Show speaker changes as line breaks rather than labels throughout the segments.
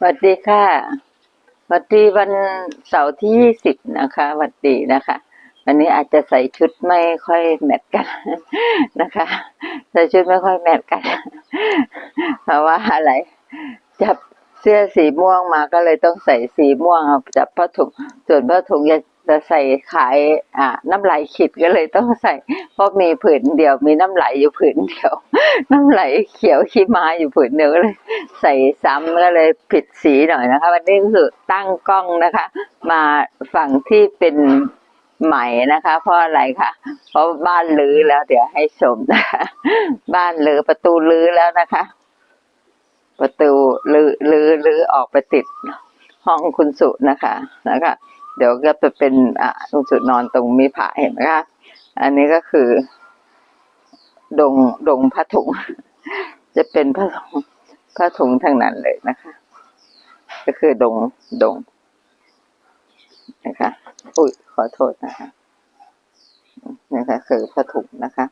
สวัสดีค่ะสวัสดีวันเสาร์ที่ยี่สิบนะคะสวัสดีนะคะ วันนี้อาจจะใส่ชุดไม่ค่อยแมทกันนะคะ ใส่ชุดไม่ค่อยแมทกัน เพราะว่าอะไร จับเสื้อสีม่วงมาก็เลยต้องใส่สีม่วงเอาจับผ้าถุงส่วนผ้าถุงจะ จะใส่ขายอ่าน้ำไหลขิดก็เลยต้องใส่เพราะมีผืนเดียวมีน้ำไหลอยู่ผืนเดียว น้ำไหลเขียวขี้ม้าอยู่ผืนเดียวก็เลย ใส่ซ้ำก็เลยผิดสีหน่อยนะคะ วันนี้คือตั้งกล้องนะคะ มาฝั่งที่เป็นใหม่นะคะ เพราะอะไรคะเพราะบ้านรื้อแล้วเดี๋ยวให้ชมนะคะ บ้านรื้อประตูรื้อแล้วนะคะ ประตูรื้อรื้อรื้อออกไปติดห้องคุณสุนะคะนะคะ เดี๋ยวก็จะเป็นอ่าคุณสุนอนตรงมีผาเห็นไหมคะอันนี้ก็คือ ดงดงผ้าถุง จะเป็นผ้าถุงผ้าถุงทั้งนั้นเลยนะคะ ก็คือดงดงนะคะอุ้ยขอโทษนะคะนะคะคือผ้าถุงนะคะ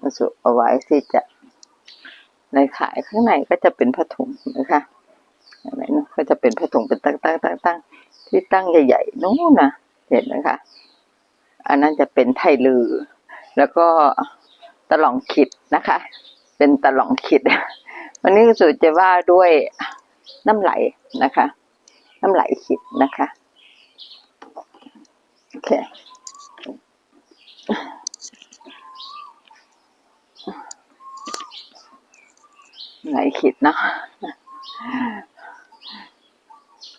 บรรจุเอาไว้ที่จะในขายข้างในก็จะเป็นผ้าถุงนะคะเห็นไหมเนะก็จะเป็นผ้าถุงเป็นตั้งตั้งตั้งตั้ง ที่ตั้งใหญ่ๆนู้นนะเห็นไหมคะอันนั้นจะเป็นไทลือ แล้วก็ตะหลองขิดนะคะ เป็นตะหลองขิด วันนี้สุจะว่าด้วยน้ำไหลนะคะ น้ำไหลขิดนะคะโอเคไหลขิดเนาะ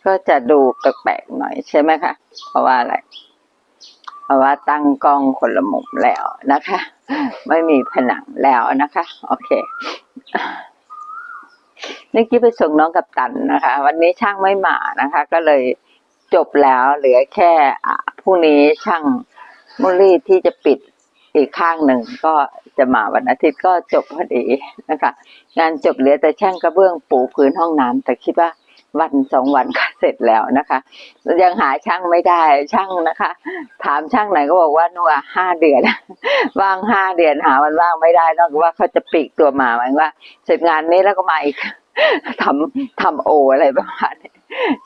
ก็จะดูแปลกๆหน่อยใช่ไหมคะ เพราะว่าอะไร เพราะว่าตั้งกล้องคนละมุมแล้วนะคะ ไม่มีผนังแล้วนะคะ โอเคนี่กี้ไปส่งน้องกับตันนะคะ วันนี้ช่างไม่มานะคะ ก็เลยจบแล้ว เหลือแค่พรุ่งนี้ช่างมุลี่ที่จะปิดอีกข้างหนึ่งก็จะมาวันอาทิตย์ก็จบพอดีนะคะ งานจบเหลือแต่ช่างกระเบื้องปูพื้นห้องน้ำแต่คิดว่า วันสองวันก็เสร็จแล้วนะคะ ยังหาช่างไม่ได้ช่างนะคะ ถามช่างไหนก็บอกว่านัวห้าเดือนว่างห้าเดือนหาวันว่างไม่ได้นอกจากว่าเขาจะปีกตัวมาหมายว่า เสร็จงานนี้แล้วก็มาอีกทำทำโออะไรประมาณนี้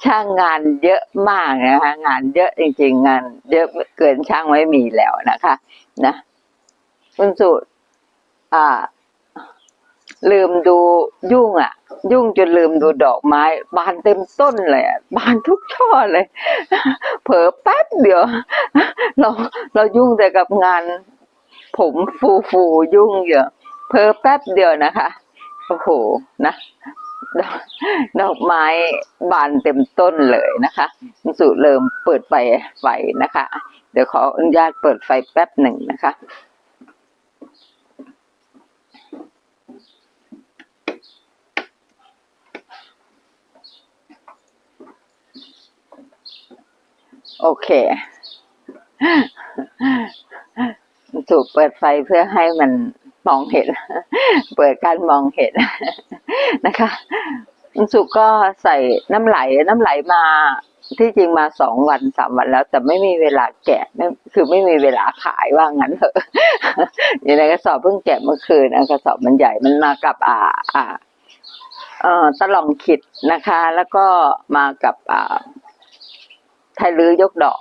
ช่างงานเยอะมากนะคะงานเยอะจริง ๆ งาน เยอะเกินช่างไม่มีแล้วนะคะ นะ คุณสุอ่า ลืมดูยุ่งอะ ยุ่งจนลืมดูดอกไม้ บานเต็มต้นเลยอะบานทุกช่อเลย เผลอแป๊บเดียว เราเรายุ่งแต่กับงาน ผมฟูฟูยุ่งเยอะเผลอแป๊บเดียวนะคะโอ้โหนะดอกดอกไม้บานเต็มต้นเลยนะคะสุเริ่มเปิดไฟไฟนะคะ เดี๋ยวขออนุญาตเปิดไฟแป๊บหนึ่งนะคะ โอเค ถูกเปิดไฟเพื่อให้มันมองเห็น เปิดการมองเห็นนะคะสุก็ใส่น้ำไหลน้ำไหลมาที่จริงมาสองวันสามวันแล้ว แต่ไม่มีเวลาแกะไม่คือไม่มีเวลาขายว่างั้นเถอะอยู่ในกระสอบเพิ่งแกะเมื่อคืนนะกระสอบมันใหญ่มันมากับอ่าอ่าเอ่อตะลองขิดนะคะ แล้วก็มากับอ่า ไทยลือยกดอก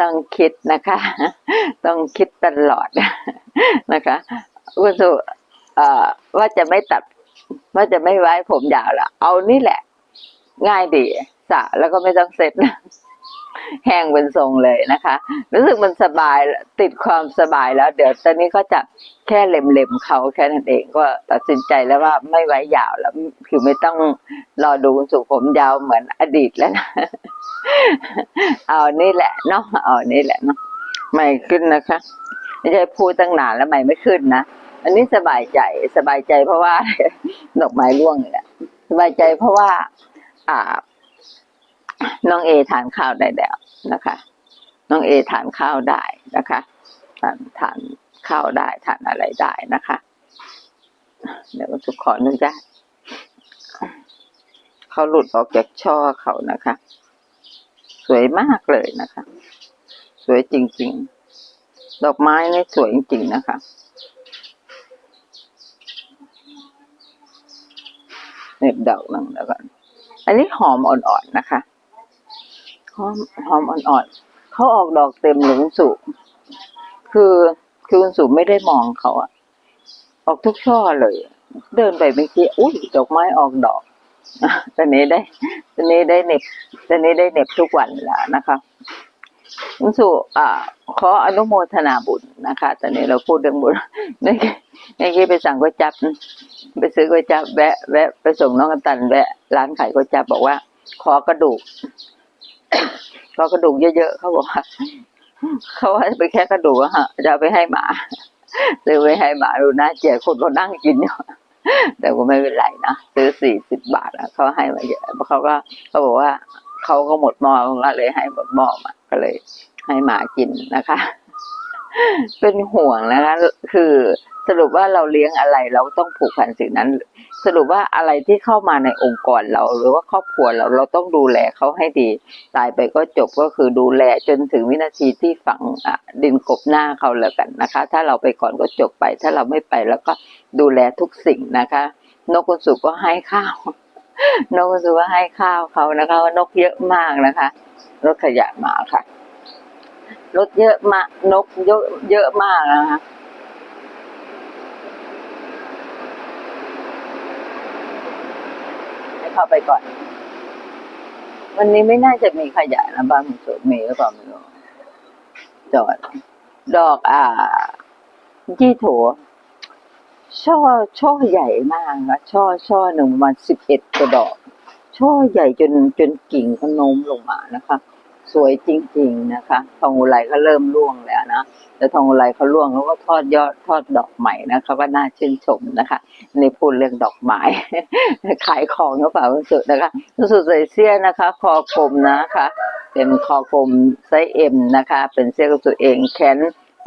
ต้องคิดนะคะ ต้องคิดตลอดนะคะคุณสุว่าจะไม่ตัด ว่าจะไม่ไว้ผมยาวละเอานี่แหละ ง่ายดีสระแล้วก็ไม่ต้องเซ็ต แห้งเป็นทรงเลยนะคะ รู้สึกมันสบายติดความสบายแล้ว เดี๋ยวตอนนี้ก็จะแค่เล็มๆเขาแค่นั้นเองก็ตัดสินใจแล้วว่าไม่ไว้ยาวแล้วคือไม่ต้องรอดูคุณสุผมยาวเหมือนอดีตแล้วนะเอานี่แหละเนาะเอานี่แหละเนาะไม่ขึ้นนะคะไม่ใช่พูดตั้งนานแล้วไม่ไม่ขึ้นนะอันนี้สบายใจสบายใจเพราะว่าดอกไม้ร่วงเนี่ยสบายใจเพราะว่า อ่า น้องเอทานข้าวได้แล้วนะคะ น้องเอทานข้าวได้นะคะทานทานข้าวได้ทานอะไรได้นะคะ เดี๋ยวทุกขออนุญาตเขาหลุดออกจากช่อเขานะคะ สวยมากเลยนะคะ สวยจริง ๆ ดอกไม้นี่สวยจริง ๆ นะคะเน็บดอกหนึ่งแล้วกันอันนี้หอมอ่อนๆนะคะ หอมหอมอ่อนๆเขาออกดอกเต็มหลุมสูงคือคือคุณสูงไม่ได้มองเขาอะออกทุกช่อเลย เดินไปเมื่อกี้อุ้ยดอกไม้ออกดอกตอนนี้ได้ตอนนี้ได้เน็บตอนนี้ได้เน็บทุกวันแล้วนะคะคุณสุอ่าขออนุโมทนาบุญนะคะ ตอนนี้เราพูดเรื่องบุญในในที่ไปสั่งก๋วยจับ ไปซื้อก๋วยจับแวะแวะไปส่งน้องกันตันแวะร้านขายก๋วยจับบอกว่า ขอกระดูก ขอกระดูกเยอะๆเขาบอกว่าเขาว่าไปแค่กระดูกอะฮะจะไปให้หมาซื้อไปให้หมาดูนะเจียคนเขานั่งกินอยู่แต่ก็ไม่เป็นไรนะซื้อสี่สิบบาทอะเขาให้มาเยอะเขาก็เขาบอกว่าเขาก็หมดหม้อก็เลยให้หมดหม้อมาก็เลยให้หมากินนะคะ เป็นห่วงนะคะ คือ สรุปว่าเราเลี้ยงอะไรเราต้องผูกพันสิ่งนั้น สรุปว่าอะไรที่เข้ามาในองค์กรเรา หรือว่าครอบครัวเราเราต้องดูแลเขาให้ดี ตายไปก็จบก็คือดูแลจนถึงวินาทีที่ฝังดินกบหน้าเขาแล้วกันนะคะ ถ้าเราไปก่อนก็จบไป ถ้าเราไม่ไปแล้วก็ดูแลทุกสิ่งนะคะ นกคุณสุก็ให้ข้าวนกคุณสุก็ให้ข้าวเขานะคะว่านกเยอะมากนะคะรถขยะมาค่ะรถเยอะมากนกเยอะเยอะมากนะคะ ให้ เข้าไปก่อน วันนี้ไม่น่าจะมีขยะนะบ้านคุณสุมีหรือเปล่าไม่รู้จอด ดอกอ่ายี่โถช่อช่อใหญ่มากนะช่อช่อหนึ่งประมาณสิบเอ็ดกระดอก ช่อใหญ่จนจนกิ่งเขาโน้มลงมานะคะ สวยจริง ๆ นะคะ ทองอุไรเขาเริ่มร่วงแล้วนะแต่ทองอุไรเขาร่วงเขาก็ทอดยอดทอดดอกใหม่นะคะก็น่าชื่นชมนะคะในพูดเรื่องดอกไม้ขายของหรือเปล่าคุณสุดนะคะคุณสุดใส่เสื้อนะคะ คอกลมนะคะ เป็นคอกลมไซส์เอ็มนะคะ เป็นเสื้อคุณสุดเองแขน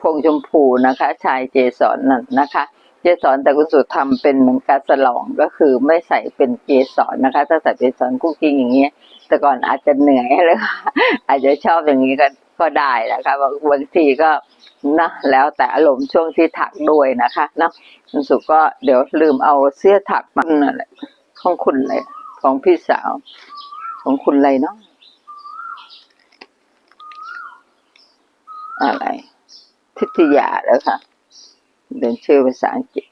พงชมพูนะคะ ชายเจสอนนั่นนะคะเกสรแต่คุณสุดทำเป็นเหมือนกาสลองก็คือไม่ใส่เป็นเกสรนะคะ ถ้าใส่เกสรคุกกิ้งอย่างเงี้ย แต่ก่อนอาจจะเหนื่อยเลยค่ะอาจจะชอบอย่างนี้ก็ก็ได้นะคะบางบางทีก็นะแล้วแต่อารมณ์ช่วงที่ถักด้วยนะคะนะคุณสุก็เดี๋ยวลืมเอาเสื้อถักมานั่นแหละของคุณเลยของพี่สาว ของคุณอะไรเนาะอะไร ทิทยาแล้วค่ะเป็นชื่อภาษาอังกฤษ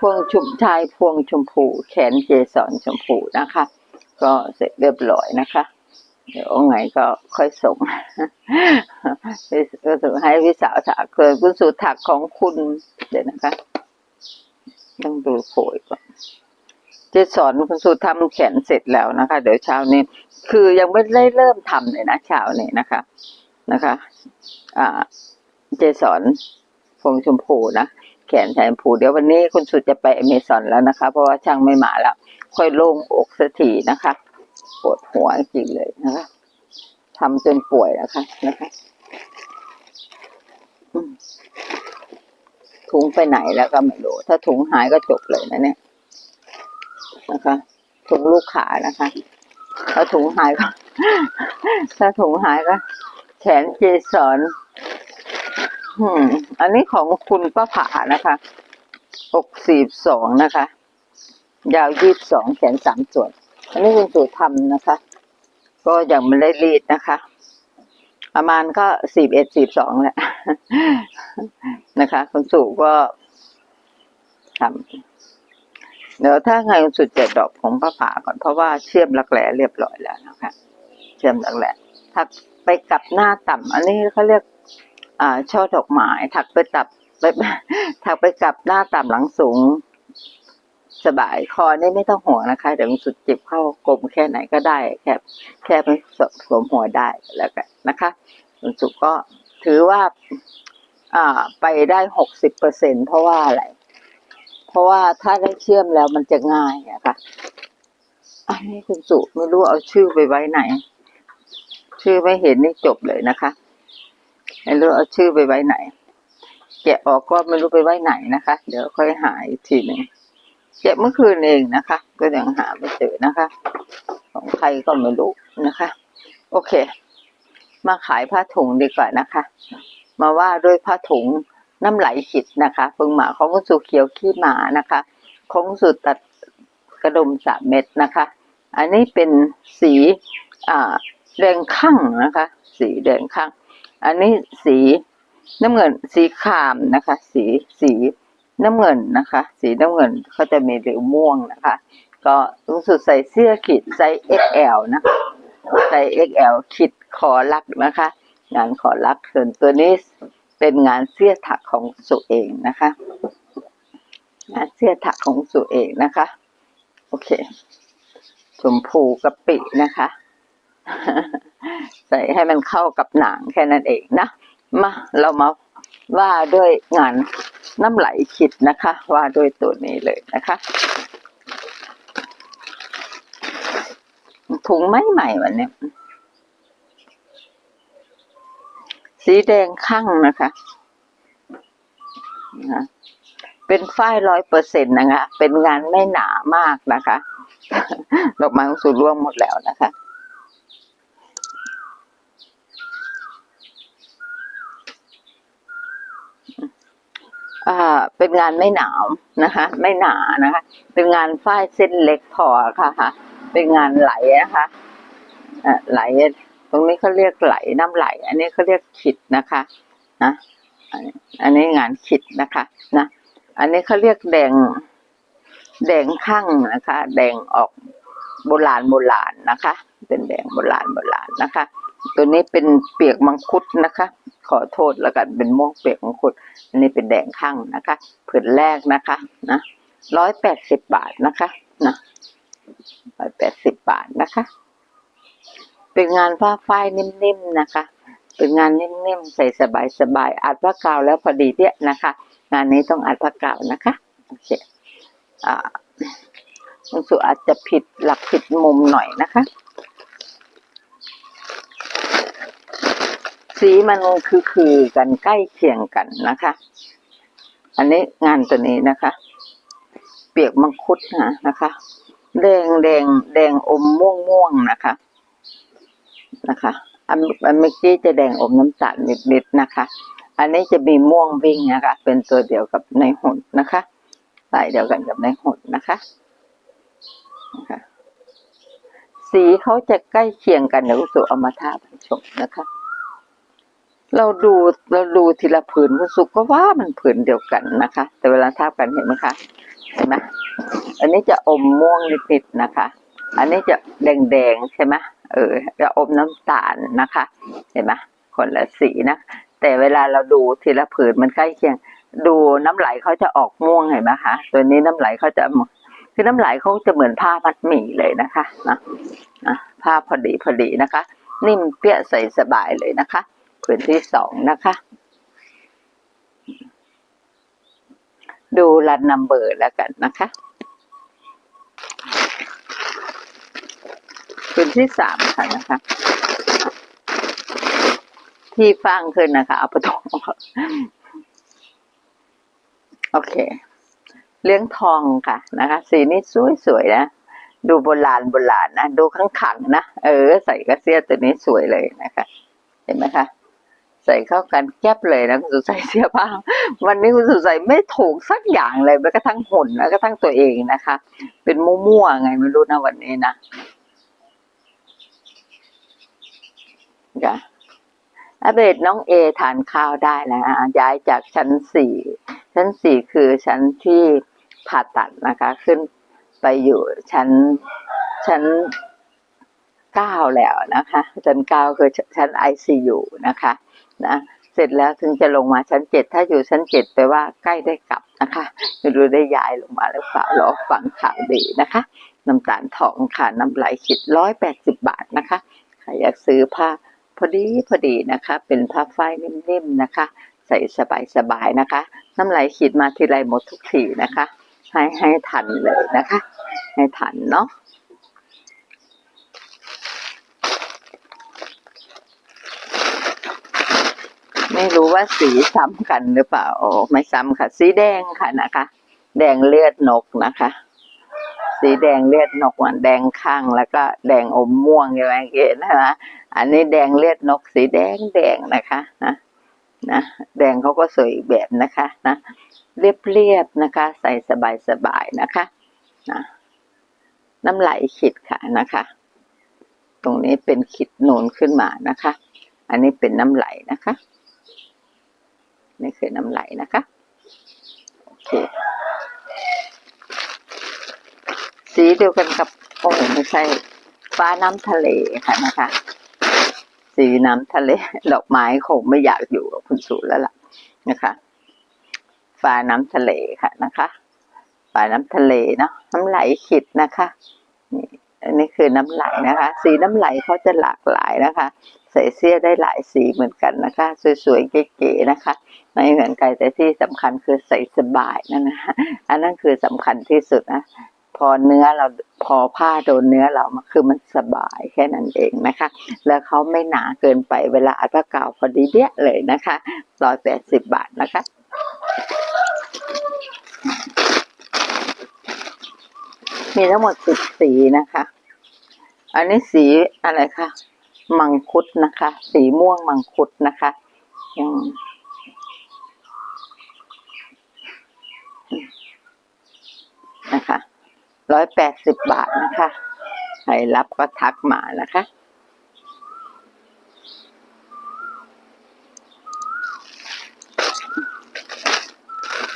พวงชุมชายพวงชมพู แขนเจสอนชมพูนะคะ ก็เสร็จเรียบร้อยนะคะ เดี๋ยวไงก็ค่อยส่งก็ส่งให้พี่สาวถักเคยคุณสูตรถักของคุณเดี๋ยวนะคะ ต้องดูโผยก่อนเจสอนคุณสูตรทำแขนเสร็จแล้วนะคะ เดี๋ยวเช้านี้ คือยังไม่ได้เริ่มทำเลยนะเช้านี้นะคะนะคะ อ่า เจสอนพวงชมพูนะแขนแทนผูเดี๋ยววันนี้คุณสุดจะไปเมซอนแล้วนะคะ เพราะว่าช่างไม่มาแล้ว ค่อยโล่งอกสักทีนะคะปวดหัวจริงเลยนะคะทำจนป่วยนะคะนะคะถุงไปไหนแล้วก็ไม่รู้ ถ้าถุงหายก็จบเลยนะเนี่ยนะคะถุงลูกขานะคะ ถ้าถุงหายก็ ถ้าถุงหายก็ แขนเจสอนอืมอันนี้ของคุณป้าผานะคะอกสี่สองนะคะ ยาวยี่สิบสองแขนสามส่วน อันนี้คุณสู่ทำนะคะ ก็ยังไม่ได้รีดนะคะ ประมาณก็สี่เอ็ดสี่สองแหละนะคะ คุณสู่ก็ทำเดี๋ยวถ้าไงคุณสุดจะดอกของป้าผาก่อนเพราะว่าเชื่อมรักแหล่เรียบร้อยแล้วนะคะ เชื่อมรักแหล่ถักไปกลับหน้าต่ำอันนี้เขาเรียก อ่าช่อดอกไม้ถักไปตับไปถักไปกลับหน้าต่ำหลังสูง สบายคอนี่ไม่ต้องห่วงนะคะเดี๋ยวมันสุดจิบเข้ากลมแค่ไหนก็ได้ แค่แค่ไม่สวมหัวได้แล้วกันนะคะคุณสุก็ถือว่าอ่าไปได้หกสิบเปอร์เซ็นเพราะว่าอะไร เพราะว่าถ้าได้เชื่อมแล้วมันจะง่ายอะค่ะอันนี้คุณสุไม่รู้เอาชื่อไปไว้ไหน ชื่อไม่เห็นนี่จบเลยนะคะไม่รู้เอาชื่อไปไว้ไหน แกะออกก็ไม่รู้ไปไว้ไหนนะคะ เดี๋ยวค่อยหาอีกทีหนึ่ง แกะเมื่อคืนเองนะคะ ก็ยังหาไม่เจอนะคะ ของใครก็ไม่รู้นะคะ โอเค มาขายผ้าถุงดีกว่านะคะ มาว่าด้วยผ้าถุงน้ำไหลขิดนะคะเพิ่งหมาของคุสุเขียวขี้หมานะคะของคุณสุตัดกระดุมสามเม็ดนะคะ อันนี้เป็นสีแดงข้างนะคะ สีแดงข้าง อันนี้สีน้ำเงินสีครามนะคะ สีสี น้ำเงินนะคะ สีน้ำเงินเขาจะมีเหลือม่วงนะคะ ก็รู้สึกใส่เสื้อขีดไซส์ XL นะคะไซส์ XL ขีดคอลักนะคะ งานขอลักส่วนตัวนี้เป็นงานเสื้อถักของสุเองนะคะ งานเสื้อถักของสุเองนะคะ โอเค ชมพูกะปินะคะ ใส่ให้มันเข้ากับหนังแค่นั้นเองนะ มาเรามา ว่าด้วยงานน้ำไหลขิดนะคะ ว่าด้วยตัวนี้เลยนะคะถุงไม่ใหม่วันนี้สีแดงข้างนะคะนะเป็นฝ้ายร้อยเปอร์เซ็นต์นะคะ เป็นงานไม่หนามากนะคะ ดอกไม้ของสูร่วงหมดแล้วนะคะ เป็นงานไม่หนาวนะคะ ไม่หนานะคะ เป็นงานฝ้ายเส้นเล็กพอค่ะค่ะ เป็นงานไหลนะคะไหลตรงนี้เขาเรียกไหลน้ำไหล อันนี้เขาเรียกขิดนะคะนะอันนี้อันนี้งานขิดนะคะนะอันนี้เขาเรียกแดง แดงข้างนะคะ แดงออกโบราณโบราณนะคะ เป็นแดงโบราณโบราณนะคะ ตัวนี้เป็นเปียกมังคุดนะคะ ขอโทษแล้วกันเป็นม่วงเปียกมังคุด อันนี้เป็นแดงข้างนะคะผืนแรกนะคะนะร้อยแปดสิบบาทนะคะนะร้อยแปดสิบบาทนะคะ เป็นงานผ้าฝ้ายนิ่มๆนะคะ เป็นงานนิ่มๆใส่สบายๆอัดผ้ากาวแล้วพอดีเนี่ยนะคะ งานนี้ต้องอัดผ้ากาวนะคะโอเคอ่าคุณสุอาจจะผิดหลักผิดมุมหน่อยนะคะ สีมันคือคือกันใกล้เคียงกันนะคะ อันนี้งานตัวนี้นะคะ เปียกมังคุดนะนะคะ แดงแดงแดงอมม่วงม่วงนะคะ นะคะอันอันเมื่อกี้จะแดงอมน้ำตาลนิดๆนะคะ อันนี้จะมีม่วงวิ่งนะคะ เป็นตัวเดียวกับในหุ่นนะคะสายเดียวกันกับในหุ่นนะคะนะคะ สีเขาจะใกล้เคียงกันเดี๋ยวสุเอามาทาบรรชมนะคะ เราดูเราดูทีละผืนคุณสุก็ว่ามันผืนเดียวกันนะคะ แต่เวลาทาบกันเห็นไหมคะเห็นไหมอันนี้จะอมม่วงนิดๆนะคะ อันนี้จะแดงๆใช่ไหมเออจะอมน้ำตาลนะคะ เห็นไหมคนละสีนะแต่เวลาเราดูทีละผืนมันใกล้เคียง ดูน้ำไหลเขาจะออกม่วงเห็นไหมคะตัวนี้น้ำไหลเขาจะคือน้ำไหลเขาจะเหมือนผ้ามัดหมี่เลยนะคะนะนะผ้าพอดีพอดีนะคะ นิ่มเปี้ยใส่สบายเลยนะคะ นที่สองนะคะ ดูรันนัมเบอร์แล้วกันนะคะผืนที่สามค่ะนะคะ ที่ฟังขึ้นนะคะ เอาประตูโอเค เลี้ยงทองค่ะนะคะ สีนี้สวยๆนะดูโบราณโบราณนะ ดูข้างขังๆนะ เออ ใส่กระเสียตัวนี้สวยเลยนะคะ เห็นไหมคะ ใส่เข้ากันแก๊บเลยนะคุณสุใส่เสื้อผ้าวันนี้คุณสุใส่ไม่ถูกสักอย่างเลยแม้กระทั่งหุ่นแม้กระทั่งตัวเองนะคะ เป็นมั่วๆไงไม่รู้นะวันนี้นะจ้ะอาเบดน้องเอทานข้าวได้แล้วอะย้ายจากชั้นสี่ชั้นสี่คือชั้นที่ผ่าตัดนะคะ ขึ้นไปอยู่ชั้นชั้นเก้าแล้วนะคะชั้นเก้าคือชั้นไอซียูนะคะ นะเสร็จแล้วถึงจะลงมาชั้นเจ็ดถ้าอยู่ชั้นเจ็ดแปลว่าใกล้ได้กลับนะคะไม่รู้ได้ย้ายลงมาหรือเปล่ารอฟังข่าวดีนะคะ น้ำตาลทองค่ะน้ำไหลขิดร้อยแปดสิบบาทนะคะใครอยากซื้อผ้าพอดีพอดีนะคะ เป็นผ้าฝ้ายนิ่มๆนะคะ ใส่สบายๆนะคะ น้ำไหลขีดมาทีไรหมดทุกทีนะคะ ให้ให้ทันเลยนะคะ ให้ทันเนาะ ไม่รู้ว่าสีซ้ำกันหรือเปล่าโอ้ไม่ซ้ำค่ะ สีแดงค่ะนะคะ แดงเลือดนกนะคะ สีแดงเลือดนกอะแดงข้างแล้วก็แดงอมม่วงอย่างเงี้ยนะคะอันนี้แดงเลือดนก สีแดงแดงนะคะนะนะแดงเขาก็สวยอีกแบบนะคะนะเรียบเรียบๆนะคะ ใส่สบายสบายๆนะคะนะน้ำไหลขีดค่ะนะคะ ตรงนี้เป็นขีดนูนขึ้นมานะคะ อันนี้เป็นน้ำไหลนะคะ นี่คือน้ำไหลนะคะ โอเค สีเดียวกันกับโอ้ไม่ใช่ ฟ้าน้ำทะเลค่ะนะคะ สีน้ำทะเล ดอกไม้คงไม่อยากอยู่กับคุณสูแล้วล่ะนะคะ ฟ้าน้ำทะเลค่ะนะคะ ฟ้าน้ำทะเลเนาะน้ำไหลขิดนะคะนี่ อันนี้คือน้ำไหลนะคะ สีน้ำไหลเขาจะหลากหลายนะคะ ใส่เสื้อได้หลายสีเหมือนกันนะคะ สวยๆเก๋ๆนะคะไม่เหมือนกันแต่ที่สำคัญคือใส่สบายนั่นนะอันนั้นคือสำคัญที่สุดนะพอเนื้อเราพอผ้าโดนเนื้อเรามันคือมันสบายแค่นั้นเองนะคะ แล้วเขาไม่หนาเกินไปเวลาอัดผ้าเก่าพอดีเดี้ยเลยนะคะร้อยแปดสิบบาทนะคะ มีทั้งหมดสิบสีนะคะ อันนี้สีอะไรคะ มังคุดนะคะ สีม่วงมังคุดนะคะอืมนะคะ ร้อยแปดสิบบาทนะคะ ใครรับก็ทักมานะคะ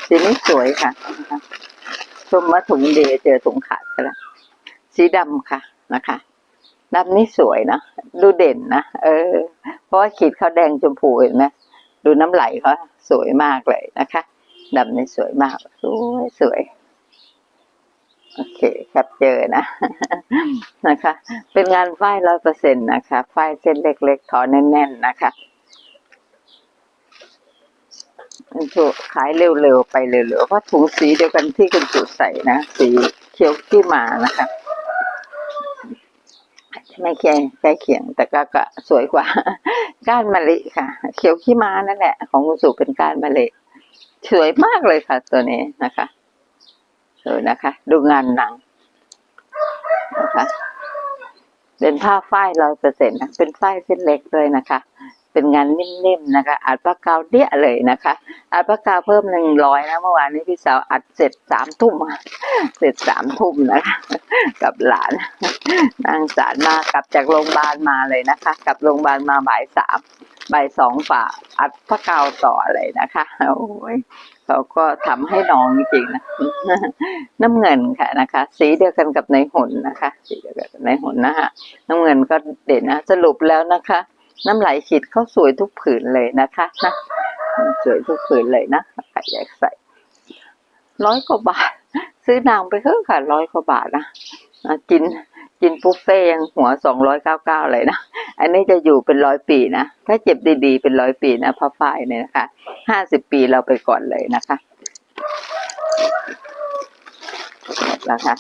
สีนี้สวยค่ะ นะคะชมว่าถุงเดเจอถุงขาดซะแล้วสีดำค่ะนะคะดำนี่สวยนะดูเด่นนะเออ เพราะว่าขีดเขาแดงชมพูเห็นไหมดูน้ำไหลเขาสวยมากเลยนะคะดำนี่สวยมาก สวยสวยโอเคแคปเจอนะนะคะ เป็นงานฝ้ายร้อยเปอร์เซ็นต์นะคะฝ้ายเส้นเล็กๆทอแน่นๆนะคะ คุณสุขายเร็วๆไปเร็วๆเพราะถุงสีเดียวกันที่คุณสุใส่นะสีเขียวที่มานะคะไม่แค่ใกล้เคียงแต่ก็ก็สวยกว่า ก้านมะลิค่ะ เขียวขี้ม้านั่นแหละ ของคุณสุเป็นก้านมะลิสวยมากเลยค่ะ ตัวนี้นะคะสวยนะคะ ดูงานหนังนะคะเป็นผ้าฝ้ายร้อยเปอร์เซ็นต์นะเป็นฝ้ายเส้นเล็กเลยนะคะ เป็นงานนิ่มๆนะคะ อัดปากกาวเดี้ยเลยนะคะ อัดปากกาวเพิ่มหนึ่งร้อยนะเมื่อวานนี้พี่สาวอัดเสร็จสามทุ่มเสร็จสามทุ่มนะคะ กับหลานนางสารมากลับจากโรงพยาบาลมาเลยนะคะ กลับโรงพยาบาลมาบ่ายสามบ่ายสองฝ่าอัดปากกาวต่อเลยนะคะโอ้ยเขาก็ทำให้น้องจริงๆนะน้ำเงินค่ะนะคะ สีเดียวกันกับในหุ่นนะคะ สีเดียวกันกับในหุ่นนะคะน้ำเงินก็เด่นนะสรุปแล้วนะคะ น้ำไหลขีดเขาสวยทุกผืนเลยนะคะนะสวยทุกผืนเลยนะใครอยากใส่ร้อยกว่าบาท ซื้อนางไปเถอะค่ะร้อยกว่าบาทนะนะกินกินบุฟเฟ่ยังหัวสองร้อยเก้าเก้าเลยนะอันนี้จะอยู่เป็นร้อยปีนะถ้าเจ็บดีๆเป็นร้อยปีนะผ้าฝ้ายเนี่ยนะคะห้าสิบปีเราไปก่อนเลยนะคะหมดแล้วค่ะ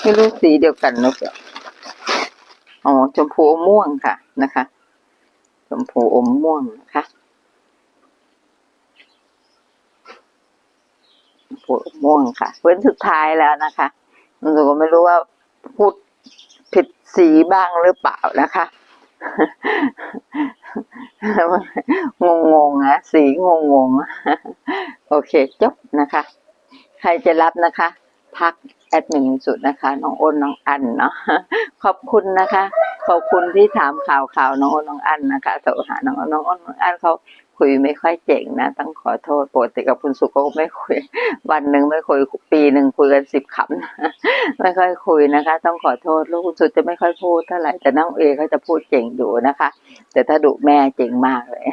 ไม่รู้สีเดียวกันหรือเปล่าอ๋อชมพูม่วงค่ะนะคะ ชมพูอมม่วงนะคะชมพูอมม่วงค่ะเว้นสุดท้ายแล้วนะคะหนูก็ไม่รู้ว่าพูดผิดสีบ้างหรือเปล่านะคะงงงๆนะสีงงงๆโอเคจบนะคะ ใครจะรับนะคะพักแอดมินสุดนะคะ น้องอ้นน้องอันเนาะขอบคุณนะคะ ขอบคุณที่ถามข่าวข่าวน้องอ้นน้องอันนะคะโทรหาน้องอ้นน้องอ้นน้องอันเขาคุยไม่ค่อยเจ๋งนะต้องขอโทษปกติกับคุณสุก็ไม่คุย วันหนึ่งไม่คุยปีหนึ่งคุยกันสิบคำไม่ค่อยคุยนะคะ ต้องขอโทษลูกคุณสุดจะไม่ค่อยพูดเท่าไหร่แต่น้องเอเขาจะพูดเจ๋งอยู่นะคะ แต่ถ้าดุแม่เจ๋งมากเลย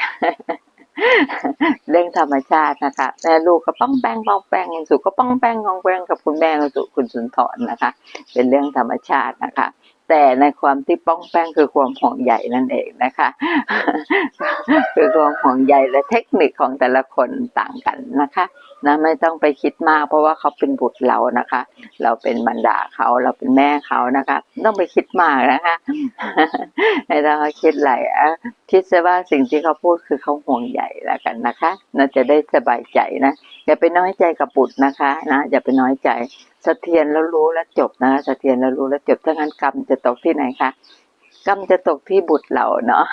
เรื่องธรรมชาตินะคะแม่ลูกก็ป้องแป้งป้องแป้งคุณสุก็ป้องแป้งป้องแป้งกับคุณแม่คุณสุคุณสุนทรนะคะ เป็นเรื่องธรรมชาตินะคะ แต่ในความที่ป้องแป้งคือความห่วงใยนั่นเองนะคะ คือความห่วงใยและเทคนิคของแต่ละคนต่างกันนะคะนะไม่ต้องไปคิดมากเพราะว่าเขาเป็นบุตรเรานะคะ เราเป็นบรรดาเขาเราเป็นแม่เขานะคะต้องไปคิดมากนะคะให้เราคิดอะไรคิดซะว่าสิ่งที่เขาพูดคือเขาห่วงใยแล้วกันนะคะน่าจะได้สบายใจนะอย่าไปน้อยใจกับบุตรนะคะนะอย่าไปน้อยใจ สะเทียนแล้วรู้แล้วจบนะสะเทียนแล้วรู้แล้วจบถ้างั้นกรรมจะตกที่ไหนคะ กรรมจะตกที่บุตรเราเนาะ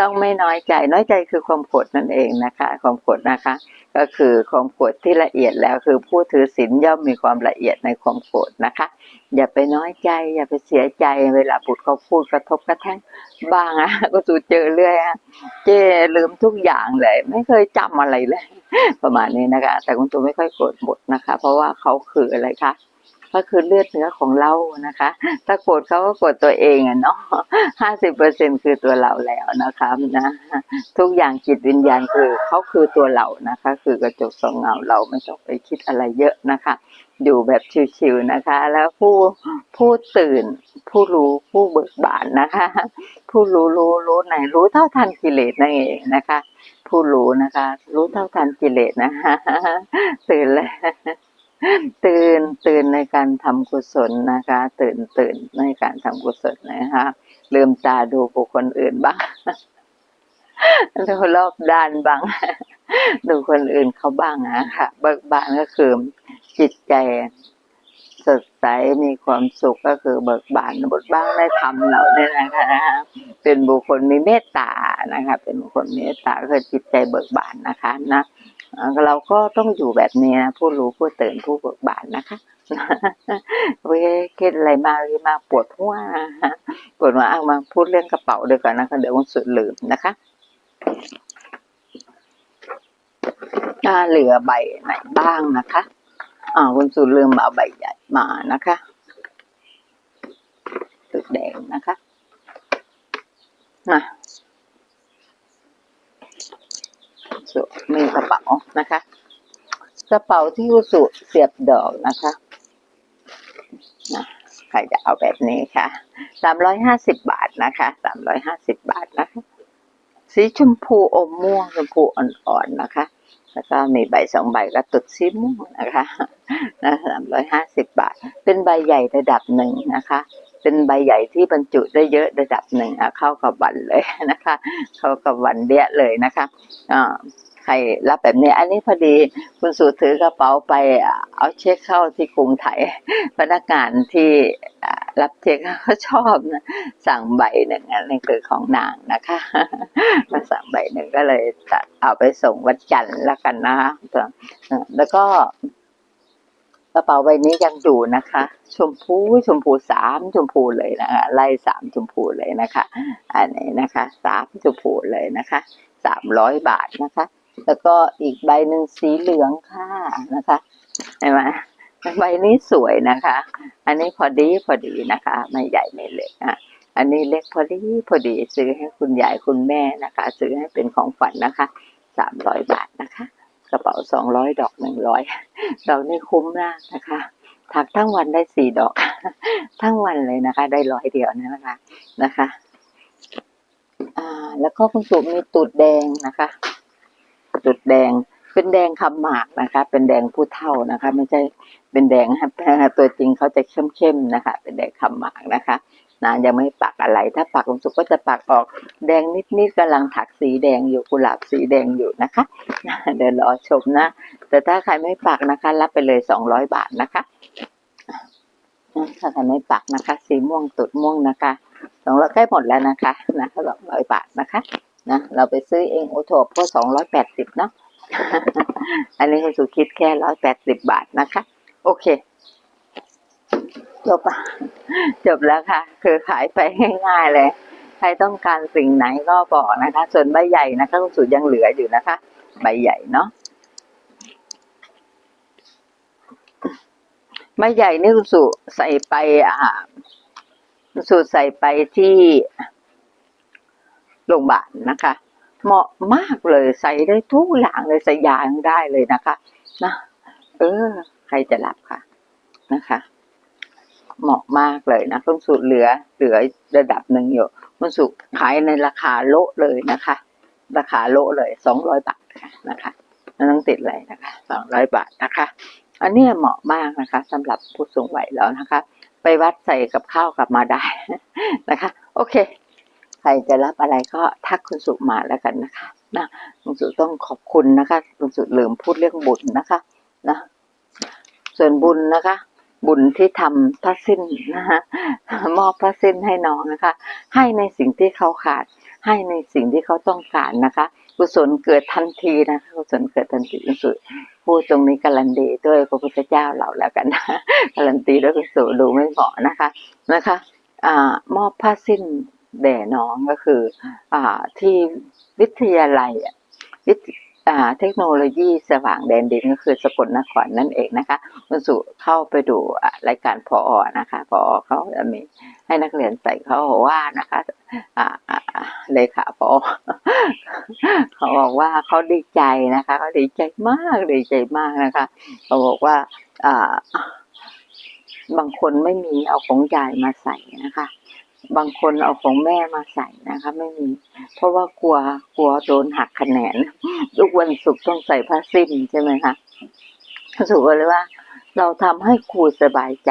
ต้องไม่น้อยใจ น้อยใจคือความโกรธนั่นเองนะคะ ความโกรธนะคะ ก็คือความโกรธที่ละเอียดแล้วคือผู้ถือศีลย่อมมีความละเอียดในความโกรธนะคะ อย่าไปน้อยใจ อย่าไปเสียใจเวลาบุตรเขาพูดกระทบกระทั่งบ้างอะก็สูเจอเรื่อยอะเจลืมทุกอย่างเลย ไม่เคยจำอะไรเลย ประมาณนี้นะคะ แต่คุณตูไม่ค่อยโกรธบุตรนะคะ เพราะว่าเขาคืออะไรคะ ก็คือเลือดเนื้อของเรานะคะ ถ้าโกรธเขาก็โกรธตัวเองอะเนาะห้าสิบเปอร์เซ็นคือตัวเราแล้วนะคะนะทุกอย่างจิตวิญญาณคือเขาคือตัวเรานะคะ คือกระจกสองเงาเราไม่ต้องไปคิดอะไรเยอะนะคะ อยู่แบบชิวๆนะคะ แล้วผู้ผู้ตื่น ผู้รู้ผู้เบิกบานนะคะ ผู้รู้รู้รู้ไหนรู้เท่าทันกิเลสนั่นเองนะคะ ผู้รู้นะคะ รู้เท่าทันกิเลสนะคะตื่นเลย ตื่นตื่นในการทำกุศลนะคะ ตื่นตื่นในการทำกุศลนะคะลืมตาดูบุคคลอื่นบ้างดูรอบด้านบ้างดูคนอื่นเขาบ้างอะค่ะเบิกบานก็คือจิตใจสดใสมีความสุขก็คือเบิกบานบทบ้างได้ทำเราเนี่ยนะคะเป็นบุคคลมีเมตตานะคะ เป็นบุคคลเมตตาก็คือจิตใจเบิกบานนะคะนะ เราก็ต้องอยู่แบบนี้นะผู้รู้ผู้ตื่นผู้เบิกบานนะคะเว้ยคิดอะไรมาเลยมาปวดหัวปวดหัวเอามาพูดเรื่องกระเป๋าดีกว่านะคะเดี๋ยวมันสุดลืมนะคะถ้าเหลือใบไหนบ้างนะคะอ่าคุณสุลืมเอาใบใหญ่มานะคะตึกแดงนะคะนะสุ มีกระเป๋านะคะ กระเป๋าที่คุสุเสียบดอกนะคะนะใครจะเอาแบบนี้ค่ะสามร้อยห้าสิบบาทนะคะสามร้อยห้าสิบบาทนะคะ สีชมพูอมม่วงชมพูอ่อนๆนะคะ แล้วก็มีใบสองใบก็ตุดสีม่วงนะคะนะสามร้อยห้าสิบบาท เป็นใบใหญ่ระดับหนึ่งนะคะ เป็นใบใหญ่ที่บรรจุได้เยอะระดับหนึ่งอะเข้ากับวันเลยนะคะ เข้ากับวันเดียเลยนะคะอ่าใครรับแบบนี้ อันนี้พอดีคุณสูถือกระเป๋าไปเอาเช็คเข้าที่กรุงไทยพนักงานที่รับเช็คเขาชอบนะสั่งใบหนึ่งอันนี้คือของนางนะคะมาสั่งใบหนึ่งก็เลยเอาไปส่งวันจันทร์แล้วกันนะแล้วก็ กระเป๋าใบนี้ยังอยู่นะคะ ชมพูชมพูสามชมพูเลยนะคะไล่สามชมพูเลยนะคะ อันนี้นะคะสามชมพูเลยนะคะสามร้อยบาทนะคะ แล้วก็อีกใบหนึ่งสีเหลืองค่ะนะคะเห็นไหมใบนี้สวยนะคะ อันนี้พอดีพอดีนะคะ ไม่ใหญ่ไม่เล็กอะอันนี้เล็กพอดีพอดีซื้อให้คุณยายคุณแม่นะคะ ซื้อให้เป็นของฝันนะคะสามร้อยบาทนะคะ ระเป๋าสองร้อยดอกหนึ่งร้อยดอกนี่คุ้มมากนะคะถักทั้งวันได้สี่ดอก ทั้งวันเลยนะคะ ได้ร้อยเดียวนะคะนะคะอ่าแล้วก็คุณสุมีตูดแดงนะคะตูดแดงเป็นแดงคำหมากนะคะ เป็นแดงผู้เท่านะคะ ไม่ใช่เป็นแดงตัวจริงเขาจะเข้มๆนะคะ เป็นแดงคำหมากนะคะ นะยังไม่ปักอะไร ถ้าปักคุณสุกก็จะปักออกแดงนิดๆกำลังถักสีแดงอยู่กุหลาบสีแดงอยู่นะคะเดี๋ยวรอชมนะ แต่ถ้าใครไม่ปักนะคะ รับไปเลยสองร้อยบาทนะคะถ้าใครไม่ปักนะคะ สีม่วงตุดม่วงนะคะสองร้อยใกล้หมดแล้วนะคะนะสองร้อยบาทนะคะนะเราไปซื้อเองโอทบก็สองร้อยแปดสิบเนาะอันนี้คุณสุคิดแค่ร้อยแปดสิบบาทนะคะ โอเค จบจบแล้วค่ะ คือขายไปง่ายๆเลย ใครต้องการสิ่งไหนก็บอกนะคะ ส่วนใบใหญ่นะคะคุณสุยังเหลืออยู่นะคะ ใบใหญ่เนาะใบใหญ่นี่คุณสุใส่ไปอ่าคุณสุใส่ไปที่โรงพยาบาลนะคะ เหมาะมากเลยใส่ได้ทุกอย่างเลยใส่ยางได้เลยนะคะ นะ เออ ใครจะรับค่ะนะคะ เหมาะมากเลยนะคุณสุเหลือเหลือระดับหนึ่งอยู่คุณสุขายในราคาโลเลยนะคะ ราคาโลเลยสองร้อยบาทนะคะไม่ต้องติดเลยนะคะสองร้อยบาทนะคะ อันนี้เหมาะมากนะคะสำหรับผู้สูงวัยแล้วนะคะ ไปวัดใส่กับข้าวกลับมาได้นะคะ โอเค ใครจะรับอะไรก็ทักคุณสุมาแล้วกันนะคะนะคุณสุต้องขอบคุณนะคะคุณสุลืมพูดเรื่องบุญนะคะนะส่วนบุญนะคะ บุญที่ทำผ้าสิ้นนะคะมอบผ้าสิ้นให้น้องนะคะ ให้ในสิ่งที่เขาขาด ให้ในสิ่งที่เขาต้องการนะคะ กุศลเกิดทันทีนะคะกุศลเกิดทันทีกุศลพูดตรงนี้การันตีด้วยพระพุทธเจ้าเราแล้วกันนะการันตีด้วยกุศลดูไม่เหมาะนะคะนะคะอ่ามอบผ้าสิ้นแด่น้องก็คือ อ่าที่วิทยาลัยอะวิทอ่า เทคโนโลยีสว่างแดนดินก็คือสกลนครนั่นเองนะคะคุณสุเข้าไปดูรายการพออนะคะพออเขาจะมีให้นักเรียนใส่เขาบอกว่านะคะเลขาพอเขาบอกว่าเขาดีใจนะคะเขาดีใจมากดีใจมากนะคะเขาบอกว่าอ่าบางคนไม่มีเอาของยายมาใส่นะคะ บางคนเอาของแม่มาใส่นะคะ ไม่มี เพราะว่ากลัวกลัวโดนหักคะแนนทุกวันศุกร์ต้องใส่ผ้าสิ้นใช่ไหมคะสุกเลยว่า เราทำให้ครูสบายใจ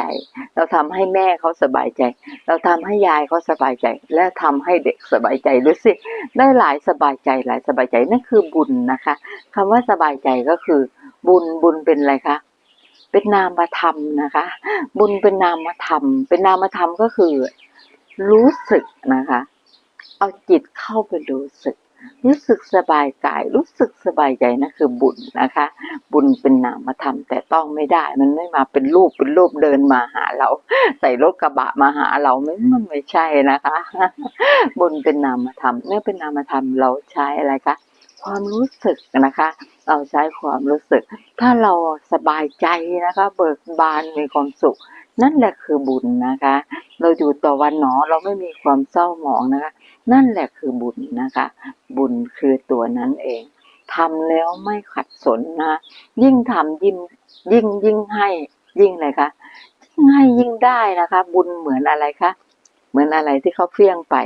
เราทำให้แม่เขาสบายใจ เราทำให้ยายเขาสบายใจ และทำให้เด็กสบายใจด้วยสิได้หลายสบายใจหลายสบายใจนั่นคือบุญนะคะคำว่าสบายใจก็คือ บุญบุญเป็นอะไรคะเป็นนามธรรมนะคะ บุญเป็นนามธรรม เป็นนามธรรมก็คือ รู้สึกนะคะ เอาจิตเข้าไปรู้สึก รู้สึกสบายกาย รู้สึกสบายใจนะคือบุญนะคะ บุญเป็นนามธรรมแต่ต้องไม่ได้ มันไม่มาเป็นรูปเป็นรูปเดินมาหาเรา ใส่รถกระบะมาหาเราไม่มันไม่ใช่นะคะ บุญเป็นนามธรรมเมื่อเป็นนามธรรมเราใช้อะไรคะความรู้สึกนะคะ เราใช้ความรู้สึก ถ้าเราสบายใจนะคะ เบิกบานมีความสุข นั่นแหละคือบุญนะคะ เราอยู่ต่อวันหนอเราไม่มีความเศร้าหมองนะคะ นั่นแหละคือบุญนะคะ บุญคือตัวนั้นเองทำแล้วไม่ขัดสนนะ ยิ่งทำยิ่งยิ่งยิ่งให้ยิ่งอะไรคะยิ่งให้ยิ่งได้นะคะ บุญเหมือนอะไรคะเหมือนอะไรที่เขาเฟี้ยงไป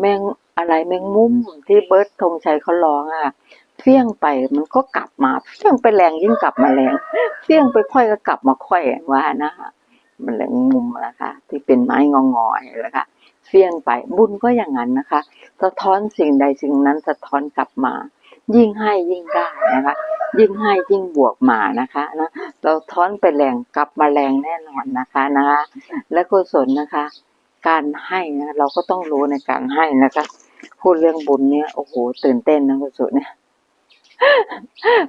แมงอะไรแมงมุมที่เบิร์ตธงชัยเขาร้องอะ เฟี้ยงไปมันก็กลับมาเฟี้ยงไปแรงยิ่งกลับมาแรงเฟี้ยงไปค่อยก็กลับมาค่อยว่านะคะมันแหลงมุมนะคะ ที่เป็นไม้งองอยนะคะเฟี้ยงไปบุญก็อย่างนั้นนะคะ สะท้อนสิ่งใดสิ่งนั้นสะท้อนกลับมา ยิ่งให้ยิ่งได้นะคะ ยิ่งให้ยิ่งบวกมานะคะนะเราท้อนไปแรงกลับมาแรงแน่นอนนะคะนะและกุศลนะคะ การให้นะเราก็ต้องรู้ในการให้นะคะพูดเรื่องบุญเนี่ยโอ้โหตื่นเต้นนะกุศลเนี่ย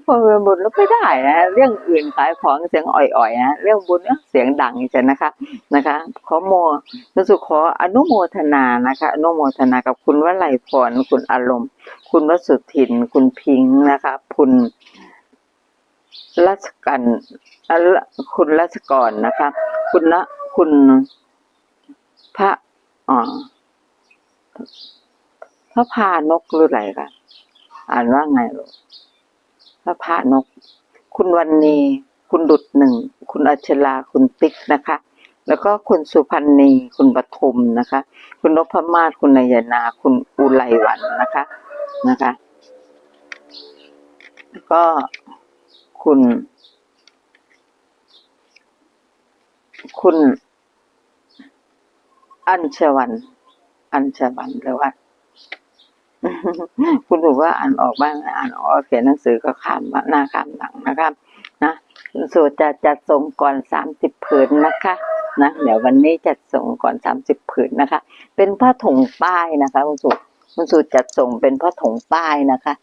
พอเรื่องบุญแล้วไม่ได้นะเรื่องอื่นขายของเสียงอ่อยๆนะเรื่องบุญเสียงดังใช่นะคะนะคะ ขอโมรู้สึกขออนุโมทนานะคะ อนุโมทนากับคุณวลัยพรคุณอารมณ์ คุณวสุทิน คุณพิงค์นะคะ คุณรัชกันอะละคุณรัชกรนะคะ คุณละคุณพระอ่าพระพานกหรืออะไรคะอ่านว่าไงลูก พระพานก คุณวันนีคุณดุดหนึ่ง คุณอัชราคุณติ๊กนะคะ แล้วก็คุณสุพันนีคุณปทุมนะคะ คุณนพมาศคุณนายนา คุณอุไลวันนะคะนะคะ แล้วก็คุณ คุณ อัญชวัน อัญชวันหรือว่า คุณถือว่าอ่านออกบ้างอ่านออกเขียนหนังสือก็ข้ามหน้าข้ามหลังนะครับ นะสูตรจะจัดส่งก่อนสามสิบผืนนะคะ นะเดี๋ยววันนี้จัดส่งก่อนสามสิบผืนนะคะ เป็นผ้าถุงป้ายนะคะคุณสูตรคุณสูตรจัดส่งเป็นผ้าถุงป้ายนะคะ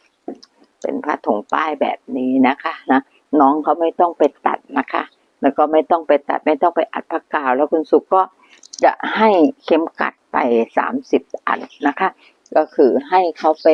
เป็นผ้าถุงป้ายแบบนี้นะคะนะน้องเขาไม่ต้องไปตัดนะคะ แล้วก็ไม่ต้องไปตัดไม่ต้องไปอัดผ้ากาวแล้วคุณสุก็จะให้เข็มกัดไปสามสิบอันนะคะ ก็คือให้เขาไป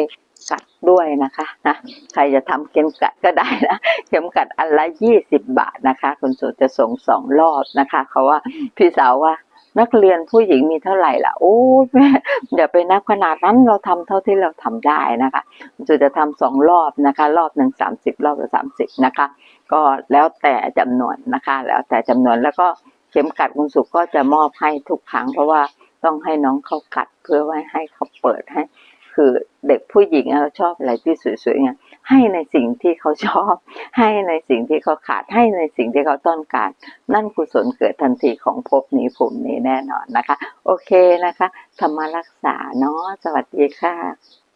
กัดด้วยนะคะนะใครจะทำเข็มกัดก็ได้นะเข็มกัดอันละยี่สิบบาทนะคะ คุณสุจะส่งสองรอบนะคะเขาว่าพี่สาวว่านักเรียนผู้หญิงมีเท่าไหร่ล่ะ โอ้ยแม่อย่าไปนับขนาดนั้นเราทำเท่าที่เราทำได้นะคะคุณสุจะทำสองรอบนะคะ รอบหนึ่งสามสิบรอบละสามสิบนะคะ ก็แล้วแต่จำนวนนะคะ แล้วแต่จำนวนแล้วก็เข็มกัดคุณสุก็จะมอบให้ทุกครั้งเพราะว่า ต้องให้น้องเขากัดเพื่อไว้ให้เขาเปิดให้ คือเด็กผู้หญิงเราชอบอะไรที่สวยๆไงให้ในสิ่งที่เขาชอบ ให้ในสิ่งที่เขาขาดให้ในสิ่งที่เขาต้องการ นั่นกุศลเกิดทันทีของภพนี้ภูมินี้แน่นอนนะคะ โอเคนะคะธรรมรักษาเนาะสวัสดีค่ะ